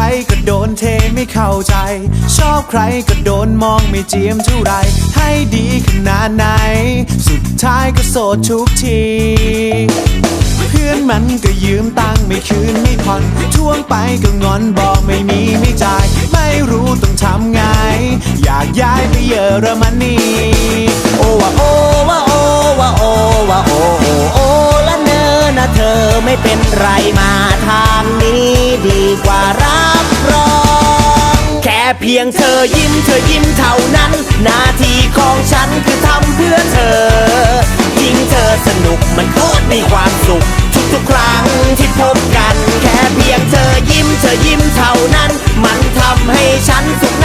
รก็โดนเทไม่เข้าใจ ชอบใครก็โดนมองไม่เจียมเท่าไร ให้ดีขนาดไหน สุดท้ายก็โสดทุกทีเพื่อนมันก็ยืมตังค์ไม่คืนไม่ผ่อนทวงไปก็งอนบอกไม่มีไม่จ่าย ไม่รู้ต้องทำไง อยากย้ายไปเยอรมนีโอว่าโอว่าโอว่าโอว่าโอโอโอละเนอนะเธอไม่เป็นไรมาทางนี้ดีกว่ารั เพียงเธอยิ้มเธอยิ้มเท่านั้น หน้าที่ของฉันคือทำเพื่อเธอ ยิ่งเธอสนุกมันโคตรมีความสุข ทุกๆครั้งที่พบกัน แค่เพียงเธอยิ้มเธอยิ้มเท่านั้น มันทำให้ฉันสุข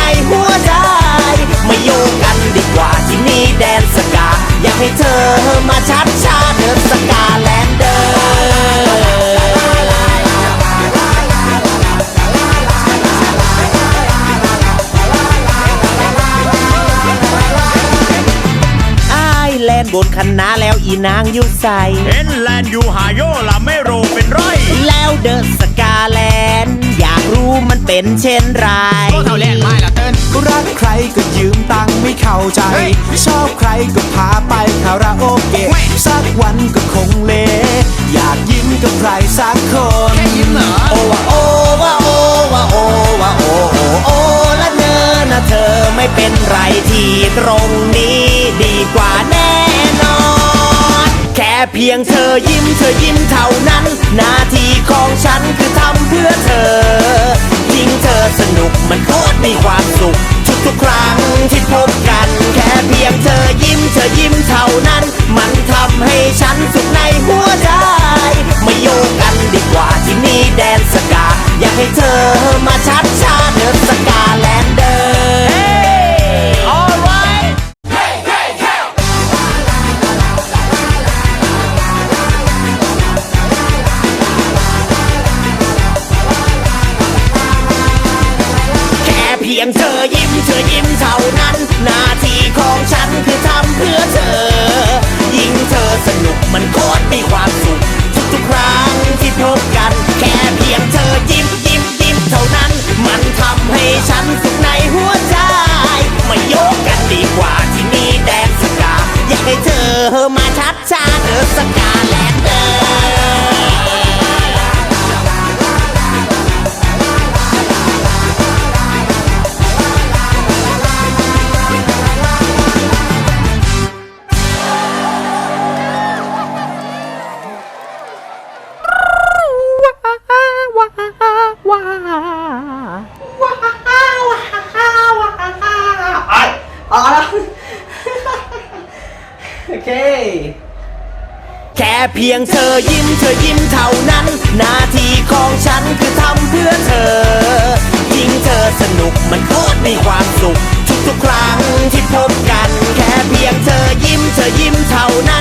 แลนด์บนคันนาแล้วอีนางอยู่ใสเห็นแลนด์อยู่หาโยละไม่โรเป็นไรแล้วเดินสกาแลนด์อยากรู้มันเป็นเช่นไรก็เท่าแรกไม่ละเติ้นรักใครก็ยืมตังค์ไม่เข้าใจเฮ้ยชอบใครก็พาไปคาราโอเกะแหว่งสักวันก็คงเละอยากยิ้มกับใครสักคนแค่ยิ้มเหรอโอว่าโอว่าโอว่าโอว่าโอโอโอละเนอนะเธอไม่เป็นไรที่ตรงนี้ดีกว่าแน่นอนแค่ เพียงเธอยิ้มเธอยิ้มเท่านั้น หน้าที่ของฉันคือทำเพื่อเธอ ยิ่งเธอสนุกมันโคตรมีความสุข ทุกๆครั้งที่พบกัน แค่เพียงเธอยิ้มเธอยิ้มเท่านั้น มันทำให้ฉันสุขในหัวใจมาโยกกันดีกว่าที่นี่แดนสกา อยากให้เธอมาชัดชาเดินสก พียงเธอยิ้มเธอยิ้มเท่านั้น หน้าที่ของฉันคือทำเพื่อเธอ ยิ่งเธอสนุกมันโคตรมีความสุข ทุกๆครั้งที่พบกัน แค่เพียงเธอยิ้มยิ้มยิ้มเท่านั้น มันทำให้ฉันสุขในหัวใจมาโยกกันดีกว่าที่นี่แดนสกา อยากให้เธอมาชัดชาเดอสกาแล โอเค แค่เพียงเธอยิ้มเธอยิ้มเท่านั้น หน้าที่ของฉันคือทำเพื่อเธอ ยิ่งเธอสนุกมันโคตรมีความสุข ทุกๆครั้งที่พบกัน แค่เพียงเธอยิ้มเธอยิ้มเท่านั้นมัน